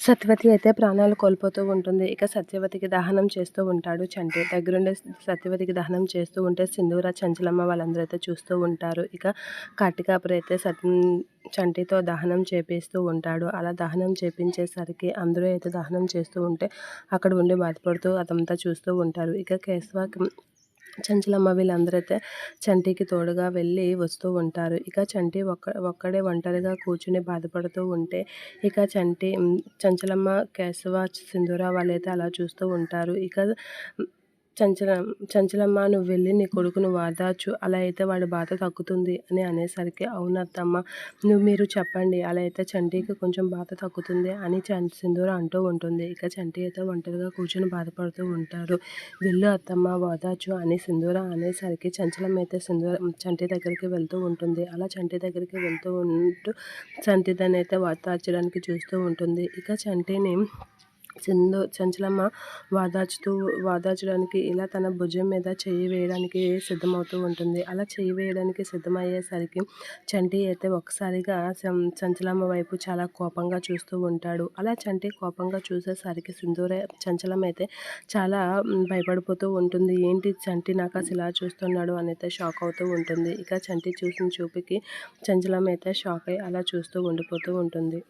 సత్యవతి అయితే ప్రాణాలు కోల్పోతూ ఉంటుంది. ఇక సత్యవతికి దహనం చేస్తూ ఉంటాడు చంటి. దగ్గరుండి సత్యవతికి దహనం చేస్తూ ఉంటే సింధూర చంచలమ్మ వాళ్ళందరూ అయితే చూస్తూ ఉంటారు. ఇక కార్తికాపురి అయితే సత్ చంటితో దహనం చేపిస్తూ ఉంటాడు. అలా దహనం చేపించేసరికి అందరూ అయితే దహనం చేస్తూ ఉంటే అక్కడ ఉండి బాధపడుతూ అదంతా చూస్తూ ఉంటారు. ఇక కేశవ చంచలమ్మ వీళ్ళందరైతే చంటికి తోడుగా వెళ్ళి వస్తూ ఉంటారు. ఇక చంటి ఒక్క ఒక్కడే ఒంటరిగా కూర్చుని బాధపడుతూ ఉంటే ఇక చంటి చంచలమ్మ కేశవ సింధూర వాళ్ళైతే అలా చూస్తూ ఉంటారు. ఇక చంచల చంచలమ్మ నువ్వు వెళ్ళి నీ కొడుకును వాదాచు. అలా అయితే వాడి బాధ తగ్గుతుంది అని అనేసరికి అవునత్తమ్మ నువ్వు మీరు చెప్పండి. అలా అయితే చంటికి కొంచెం బాధ తగ్గుతుంది అని సింధూర అంటూ ఉంటుంది. ఇక చంటి అయితే ఒంటరిగా కూర్చొని బాధపడుతూ ఉంటారు వెళ్ళు అత్తమ్మ వాదాచు అని సింధూర అనేసరికి చంచలమ్మ అయితే సింధూర చంటి దగ్గరికి వెళ్తూ ఉంటుంది. అలా చంటి దగ్గరికి వెళ్తూ ఉంటూ చంటిదని అయితే వాదార్చడానికి చూస్తూ ఉంటుంది. ఇక చంటిని సింధు చంచలమ్మ వాదాచుతూ వాదాచడానికి ఇలా తన భుజం మీద చెయ్యి వేయడానికి సిద్ధమవుతూ ఉంటుంది. అలా చెయ్యి వేయడానికి సిద్ధమయ్యేసరికి చంటి అయితే ఒకసారిగా చంచలమ్మ వైపు చాలా కోపంగా చూస్తూ ఉంటాడు. అలా చంటి కోపంగా చూసేసరికి సింధూర చంచలమ్మ అయితే చాలా భయపడిపోతూ ఉంటుంది. ఏంటి చంటి నాకు అసలు ఇలా చూస్తున్నాడు అని అయితే షాక్ అవుతూ ఉంటుంది. ఇక చంటి చూసిన చూపుకి చంచలమ్మ అయితే షాక్ అయ్యి అలా చూస్తూ ఉండిపోతూ ఉంటుంది.